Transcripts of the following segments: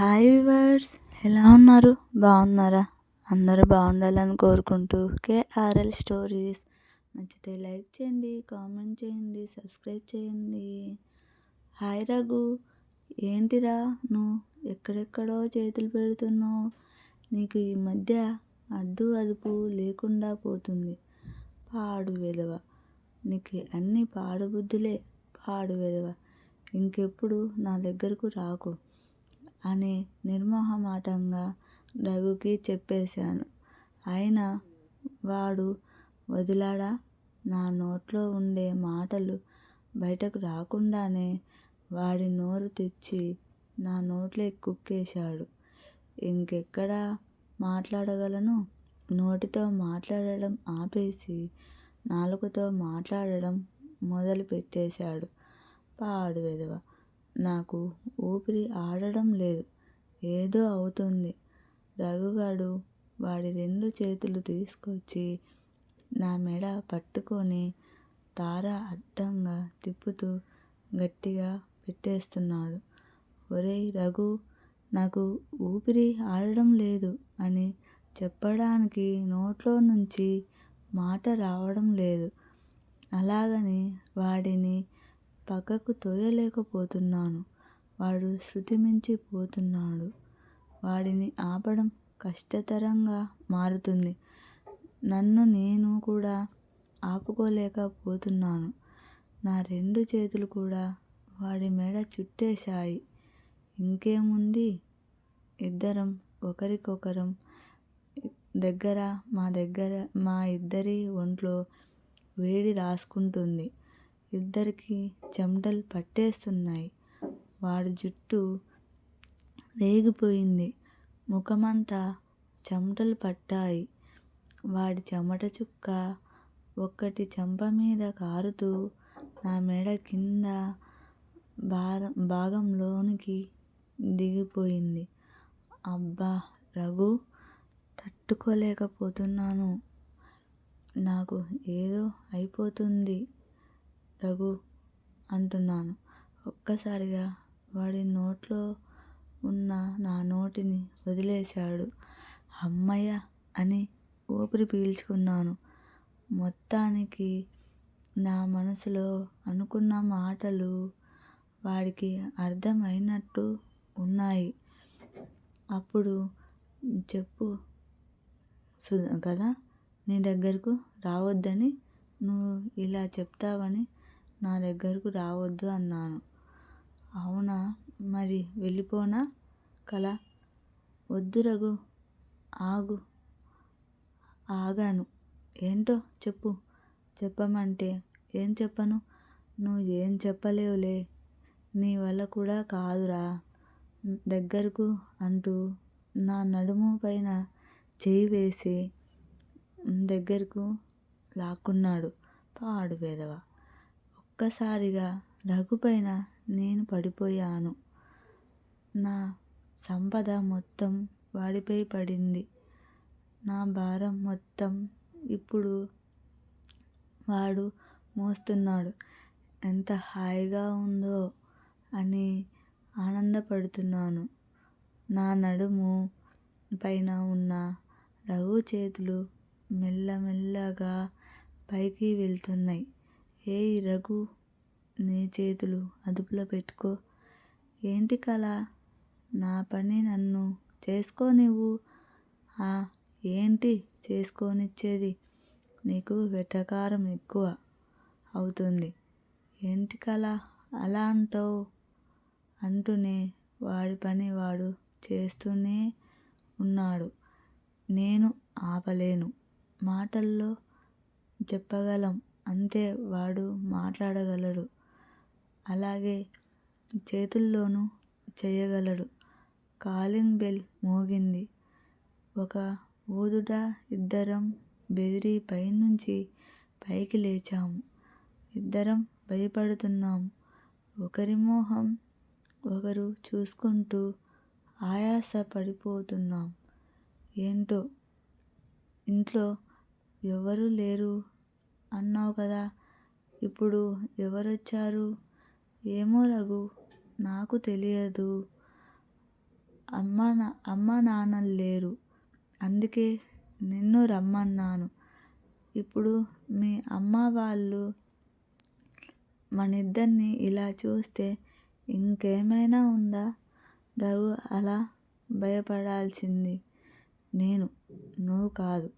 Hi viewers ఎలా ఉన్నారు? బాగున్నారా? అందరూ బాగుండాలని కోరుకుంటూ కేఆర్ఎల్ స్టోరీస్ నచ్చితే లైక్ చేయండి కామెంట్ చేయండి సబ్స్క్రైబ్ చేయండి. హాయ్ రఘు ఏంటిరా నువ్వు? ఎక్కడెక్కడో చేతులు పెడుతున్నావు? నీకు ఈ మధ్య అడ్డు అదుపు లేకుండా పోతుంది. పాడు వెధవ. నీకు అన్ని పాడు బుద్ధులే పాడు వెధవ. ఇంకెప్పుడు నా దగ్గరకు రాకు. అని నిర్మోహమాటంగా రఘుకి చెప్పేశాను. అయినా వాడు వదిలాడా? నా నోట్లో ఉండే మాటలు బయటకు రాకుండానే వాడి నోరు తెచ్చి నా నోట్లో కుక్కేశాడు. ఇంకెక్కడా మాట్లాడగలను? నోటితో మాట్లాడడం ఆపేసి నాలుకతో మాట్లాడడం మొదలు పెట్టేశాడు పాడు వెధవ నాకు ఊపిరి ఆడడం లేదు. ఏదో అవుతుంది. రఘుగాడు వాడి రెండు చేతులు తీసుకొచ్చి నా మెడ పట్టుకొని తార అడ్డంగా తిప్పుతూ గట్టిగా పెట్టేస్తున్నాడు. ఒరేయ్ రఘు నాకు ఊపిరి ఆడడం లేదు అని చెప్పడానికి నోట్లో నుంచి మాట రావడం లేదు. అలాగని వాడిని పక్కకు తోయలేకపోతున్నాను. వాడు శృతి మించి పోతున్నాడు. వాడిని ఆపడం కష్టతరంగా మారుతుంది. నన్ను నేను కూడా ఆపుకోలేకపోతున్నాను. నా రెండు చేతులు కూడా వాడి మెడ చుట్టేశాయి. ఇంకేముంది? ఇద్దరం ఒకరికొకరం దగ్గర మా దగ్గర మా ఇద్దరి ఒంట్లో వేడి రాసుకుంటుంది. ఇద్దరికి చెమటలు పట్టేస్తున్నాయి. వాడి జుట్టు రేగిపోయింది. ముఖమంతా చెమటలు పట్టాయి. వాడి చెమట చుక్క ఒక్కటి చెంప మీద కారుతూ నా మెడ కింద భాగం భాగంలోనికి దిగిపోయింది. అబ్బా రఘు తట్టుకోలేకపోతున్నాను. నాకు ఏదో అయిపోతుంది. రఘు అంటున్నాను. ఒక్కసారిగా వాడి నోట్లో ఉన్న నా నోటిని వదిలేశాడు. అమ్మయ్య అని ఊపిరి పీల్చుకున్నాను. మొత్తానికి నా మనసులో అనుకున్న మాటలు వాడికి అర్థమైనట్టు ఉన్నాయి. అప్పుడు చెప్పు కదా? నీ దగ్గరకు రావద్దని నువ్వు ఇలా చెప్తావని నా దగ్గరకు రావద్దు అన్నాను. అవునా? మరి వెళ్ళిపోనా? కల వద్దు రఘు. ఆగు. ఆగాను. ఏంటో? చెప్పు. చెప్పమంటే ఏం చెప్పను? నువ్వు ఏం చెప్పలేవులే. నీ వల్ల కూడా కాదురా. దగ్గరకు అంటూ నా నడుము పైన చేయి వేసి దగ్గరకు లాక్కున్నాడు పాడు వేదవ ఒక్కసారిగా రఘుపైన నేను పడిపోయాను. నా సంపద మొత్తం వాడిపై పడింది. నా భారం మొత్తం ఇప్పుడు వాడు మోస్తున్నాడు. ఎంత హాయిగా ఉందో అని ఆనందపడుతున్నాను. నా నడుము పైన ఉన్న రఘు చేతులు మెల్లమెల్లగా పైకి వెళ్తున్నాయి. ఏయ్ రఘు నీ చేతులు అదుపులో పెట్టుకో. ఏంటి కళ? నా పని నన్ను చేసుకోనివ్వు ఏంటి చేసుకోనిచ్చేది? నీకు వెటకారం ఎక్కువ అవుతుంది. ఏంటి కళ? అలా అంటావు? అంటూనే వాడి పని వాడు చేస్తూనే ఉన్నాడు. నేను ఆపలేను. మాటల్లో చెప్పగలం. అంతే వాడు మాట్లాడగలడు. అలాగే చేతుల్లోనూ చేయగలడు. కాలింగ్ బెల్ మోగింది. ఒక ఊదుట ఇద్దరం బెదిరి పైనుంచి పైకి లేచాము. ఇద్దరం భయపడుతున్నాం. ఒకరి మొహం ఒకరు చూసుకుంటూ ఆయాస పడిపోతున్నాం ఏంటో? ఇంట్లో ఎవరు లేరు. అన్నావు కదా. ఇప్పుడు ఎవరొచ్చారు? ఏమో రఘు నాకు తెలియదు. అమ్మ నా అమ్మ నాన్నలు లేరు. అందుకే నిన్ను రమ్మన్నాను. ఇప్పుడు మీ అమ్మ వాళ్ళు మనిద్దరిని ఇలా చూస్తే ఇంకేమైనా ఉందా? రఘు అలా భయపడాల్సింది నేను నువ్వు కాదు.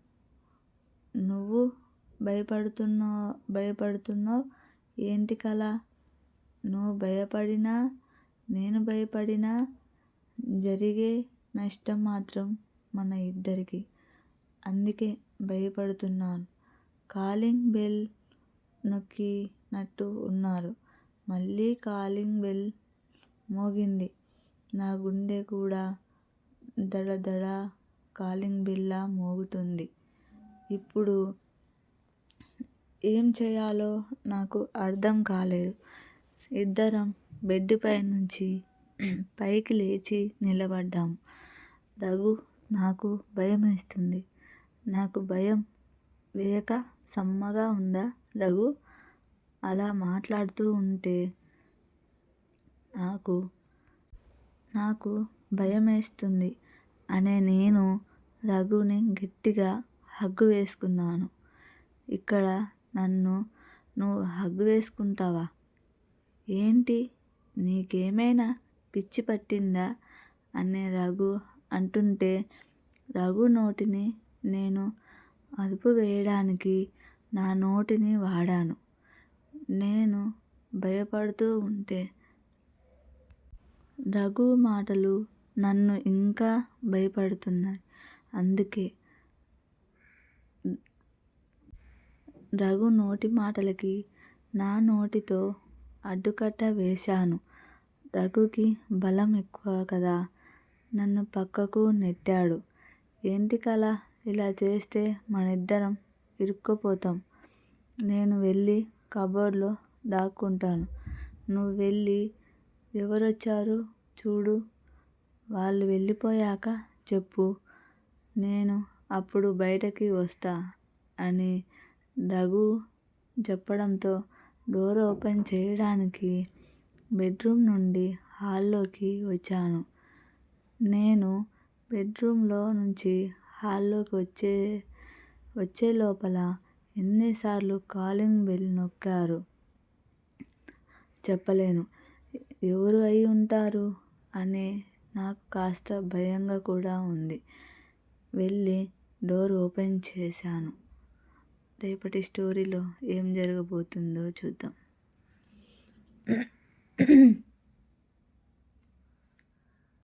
నువ్వు భయపడుతున్నావు భయపడుతున్నావు ఏంటి కల? నువ్వు భయపడినా నేను భయపడినా జరిగే నష్టం మాత్రం మన ఇద్దరికి. అందుకే భయపడుతున్నాను. కాలింగ్ బెల్ నొక్కినట్టు ఉన్నారు. మళ్ళీ కాలింగ్ బెల్ మోగింది. నా గుండె కూడా దడదడ కాలింగ్ బెల్లా మోగుతుంది. ఇప్పుడు ఏం చేయాలో నాకు అర్థం కాలేదు. ఇద్దరం బెడ్ పై నుంచి పైకి లేచి నిలబడ్డాము రఘు నాకు భయం వేస్తుంది. నాకు భయం వేయక సమ్మగా ఉందా రఘు? అలా మాట్లాడుతూ ఉంటే నాకు నాకు భయం వేస్తుంది అనే నేను రఘుని గట్టిగా హగ్గు వేసుకున్నాను. ఇక్కడ నన్ను నువ్వు హగ్గు వేసుకుంటావా? ఏంటి? నీకేమైనా పిచ్చి పట్టిందా? అని రఘు అంటుంటే రఘు నోటిని నేను అదుపు వేయడానికి నా నోటిని వాడాను. నేను భయపడుతూ ఉంటే రఘు మాటలు నన్ను ఇంకా భయపడుతున్నాయి. అందుకే రఘు నోటి మాటలకి నా నోటితో అడ్డుకట్ట వేశాను. రఘుకి బలం ఎక్కువ కదా నన్ను పక్కకు నెట్టాడు. ఏంటి కల? ఇలా చేస్తే మనిద్దరం ఇరుక్కుపోతాం. నేను వెళ్ళి కబోర్డ్లో దాక్కుంటాను. నువ్వు వెళ్ళి ఎవరొచ్చారు చూడు. వాళ్ళు వెళ్ళిపోయాక చెప్పు. నేను అప్పుడు బయటకి వస్తా అని రఘు చెప్పడంతో డోర్ ఓపెన్ చేయడానికి బెడ్రూమ్ నుండి హాల్లోకి వచ్చాను. నేను బెడ్రూమ్లో నుంచి హాల్లోకి వచ్చే వచ్చే లోపల ఎన్నిసార్లు కాలింగ్ బెల్ నొక్కారు? చెప్పలేను. ఎవరు అయి ఉంటారు? అనే నాకు కాస్త భయంగా కూడా ఉంది. వెళ్ళి డోర్ ఓపెన్ చేశాను. రేపటి స్టోరీలో ఏం జరగబోతుందో చూద్దాం.